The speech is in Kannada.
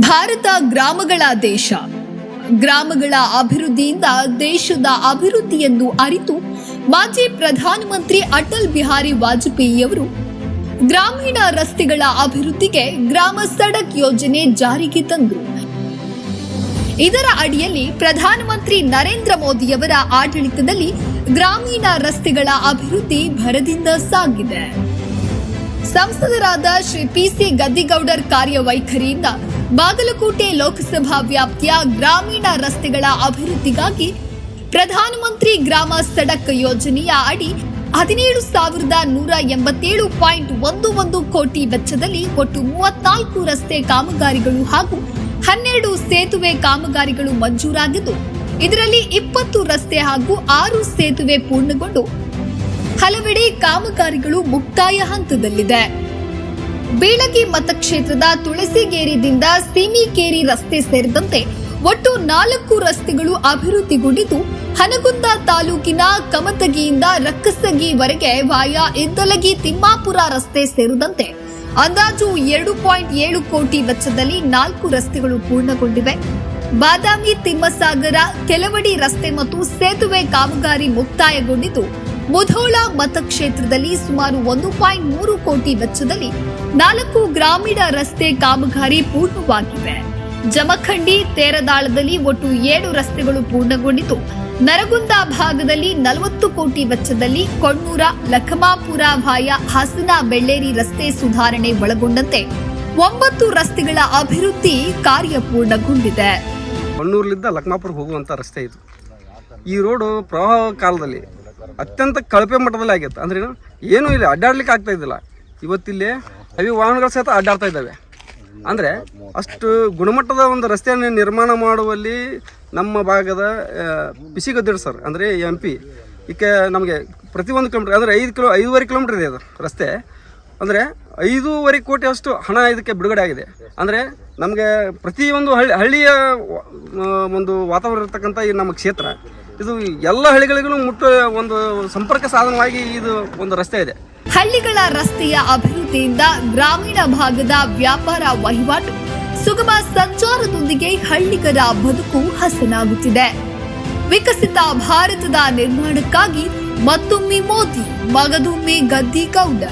ಗ್ರಾಮಗಳ ದೇಶ. ಗ್ರಾಮಗಳ ಅಭಿವೃದ್ಧಿಯಿಂದ ದೇಶದ ಅಭಿವೃದ್ಧಿಯನ್ನು ಅರಿತು ಮಾಜಿ ಪ್ರಧಾನಮಂತ್ರಿ ಅಟಲ್ ಬಿಹಾರಿ ವಾಜಪೇಯಿಯವರು ಗ್ರಾಮೀಣ ರಸ್ತೆಗಳ ಅಭಿವೃದ್ಧಿಗೆ ಗ್ರಾಮ ಸಡಕ್ ಯೋಜನೆ ಜಾರಿಗೆ ತಂದರು. ಇದರ ಅಡಿಯಲ್ಲಿ ಪ್ರಧಾನಮಂತ್ರಿ ನರೇಂದ್ರ ಮೋದಿಯವರ ಆಡಳಿತದಲ್ಲಿ ಗ್ರಾಮೀಣ ರಸ್ತೆಗಳ ಅಭಿವೃದ್ಧಿ ಭರದಿಂದ ಸಾಗಿದೆ. ಸಂಸದರಾದ ಶ್ರೀ ಪಿಸಿ ಗದ್ದಿಗೌಡರ್ ಕಾರ್ಯವೈಖರಿಯಿಂದ ಬಾಗಲಕೋಟೆ ಲೋಕಸಭಾ ವ್ಯಾಪ್ತಿಯ ಗ್ರಾಮೀಣ ರಸ್ತೆಗಳ ಅಭಿವೃದ್ಧಿಗಾಗಿ ಪ್ರಧಾನಮಂತ್ರಿ ಗ್ರಾಮ ಸಡಕ್ ಯೋಜನೆಯ ಅಡಿ ಹದಿನೇಳು ಸಾವಿರದ ನೂರ ಎಂಬತ್ತೇಳು ಪಾಯಿಂಟ್ ಒಂದು ಒಂದು ಕೋಟಿ ವೆಚ್ಚದಲ್ಲಿ ಒಟ್ಟು ಮೂವತ್ನಾಲ್ಕು ರಸ್ತೆ ಕಾಮಗಾರಿಗಳು ಹಾಗೂ ಹನ್ನೆರಡು ಸೇತುವೆ ಕಾಮಗಾರಿಗಳು ಮಂಜೂರಾಗಿದ್ದು, ಇದರಲ್ಲಿ ಇಪ್ಪತ್ತು ರಸ್ತೆ ಹಾಗೂ ಆರು ಸೇತುವೆ ಪೂರ್ಣಗೊಂಡು ಹಲವೆಡೆ ಕಾಮಗಾರಿಗಳು ಮುಕ್ತಾಯ ಹಂತದಲ್ಲಿದೆ. ಬೀಳಗಿ ಮತಕ್ಷೇತ್ರದ ತುಳಸಿಗೇರಿದಿಂದ ಸೀಮಿಕೇರಿ ರಸ್ತೆ ಸೇರಿದಂತೆ ಒಟ್ಟು ನಾಲ್ಕು ರಸ್ತೆಗಳು ಅಭಿವೃದ್ಧಿಗೊಂಡಿದ್ದು, ಹನಗುಂದ ತಾಲೂಕಿನ ಕಮತಗಿಯಿಂದ ರಕ್ಕಸಗಿವರೆಗೆ ವಾಯ ಇದ್ದಲಗಿ ತಿಮ್ಮಾಪುರ ರಸ್ತೆ ಸೇರಿದಂತೆ ಅಂದಾಜು ಎರಡು ಪಾಯಿಂಟ್ ಏಳು ಕೋಟಿ ವೆಚ್ಚದಲ್ಲಿ ನಾಲ್ಕು ರಸ್ತೆಗಳು ಪೂರ್ಣಗೊಂಡಿವೆ. ಬಾದಾಮಿ ತಿಮ್ಮಸಾಗರ, ಕೆಲವಡಿ ರಸ್ತೆ ಮತ್ತು ಸೇತುವೆ ಕಾಮಗಾರಿ ಮುಕ್ತಾಯಗೊಂಡಿದ್ದು ಮುಧೋಳ ಮತಕ್ಷೇತ್ರದಲ್ಲಿ ಸುಮಾರು ಒಂದು ಪಾಯಿಂಟ್ ಮೂರು ಕೋಟಿ ವೆಚ್ಚದಲ್ಲಿ ನಾಲ್ಕು ಗ್ರಾಮೀಣ ರಸ್ತೆ ಕಾಮಗಾರಿ ಪೂರ್ಣವಾಗಿವೆ. ಜಮಖಂಡಿ, ತೇರದಾಳದಲ್ಲಿ ಒಟ್ಟು ಏಳು ರಸ್ತೆಗಳು ಪೂರ್ಣಗೊಂಡಿದ್ದು, ನರಗುಂದ ಭಾಗದಲ್ಲಿ ನಲವತ್ತು ಕೋಟಿ ವೆಚ್ಚದಲ್ಲಿ ಕೊಣ್ಣೂರ, ಲಖಮಾಪುರ ಭಾಯ ಹಾಸನ, ಬೆಳ್ಳೇರಿ ರಸ್ತೆ ಸುಧಾರಣೆ ಒಳಗೊಂಡಂತೆ ಒಂಬತ್ತು ರಸ್ತೆಗಳ ಅಭಿವೃದ್ಧಿ ಕಾರ್ಯ ಪೂರ್ಣಗೊಂಡಿದೆ ಕೊಣ್ಣೂರ್ಲಿಂದ ಲಕ್ಮಾಪುರಕ್ಕೆ ಹೋಗುವಂಥ ರಸ್ತೆ ಇದು. ಈ ರೋಡು ಪ್ರವಾಹ ಕಾಲದಲ್ಲಿ ಅತ್ಯಂತ ಕಳಪೆ ಮಟ್ಟದಲ್ಲಿ ಆಗೈತೆ ಅಂದ್ರೆ ಏನು? ಇಲ್ಲ, ಅಡ್ಡಾಡ್ಲಿಕ್ಕೆ ಆಗ್ತಾ ಇದ್ದಿಲ್ಲ. ಇವತ್ತಿಲ್ಲಿ ಅವಿ ವಾಹನಗಳು ಸಹಿತ ಅಡ್ಡಾಡ್ತಾ ಇದ್ದಾವೆ. ಅಂದರೆ ಅಷ್ಟು ಗುಣಮಟ್ಟದ ಒಂದು ರಸ್ತೆಯನ್ನು ನಿರ್ಮಾಣ ಮಾಡುವಲ್ಲಿ ನಮ್ಮ ಭಾಗದ ಪಿಸಿ ಗದ್ದೆಡ್ ಸರ್, ಅಂದರೆ ಎಂ ಪಿ ಈಕೆ ನಮಗೆ ಪ್ರತಿಯೊಂದು ಕಿಲೋಮೀಟ್ರ್ ಅಂದರೆ ಐದು ಕಿಲೋ ಐದೂವರೆ ಕಿಲೋಮೀಟ್ರ್ ಇದೆ ಅದು ರಸ್ತೆ. ಅಂದರೆ ಐದೂವರೆ ಕೋಟಿ ಅಷ್ಟು ಹಣ ಇದಕ್ಕೆ ಬಿಡುಗಡೆ ಆಗಿದೆ. ಅಂದರೆ ನಮಗೆ ಪ್ರತಿಯೊಂದು ಹಳ್ಳಿ, ಹಳ್ಳಿಯ ಒಂದು ವಾತಾವರಣ ಇರತಕ್ಕಂಥ ಈ ನಮ್ಮ ಕ್ಷೇತ್ರ ಇದು ಎಲ್ಲ ಹಳ್ಳಿಗಳಿಗೂ ಮುಟ್ಟ ಒಂದು ಸಂಪರ್ಕ ಸಾಧನವಾಗಿ ಇದು ಒಂದು ರಸ್ತೆ ಇದೆ. ಹಳ್ಳಿಗಳ ರಸ್ತೆಯ ಅಭಿವೃದ್ಧಿಯಿಂದ ಗ್ರಾಮೀಣ ಭಾಗದ ವ್ಯಾಪಾರ ವಹಿವಾಟು ಸುಗಮ ಸಂಚಾರದೊಂದಿಗೆ ಹಳ್ಳಿಗರ ಬದುಕು ಹಸನಾಗುತ್ತಿದೆ. ವಿಕಸಿತ ಭಾರತದ ನಿರ್ಮಾಣಕ್ಕಾಗಿ ಮತ್ತೊಮ್ಮೆ ಮೋದಿ, ಮಗದೊಮ್ಮೆ ಗದ್ದಿಗೌಡ.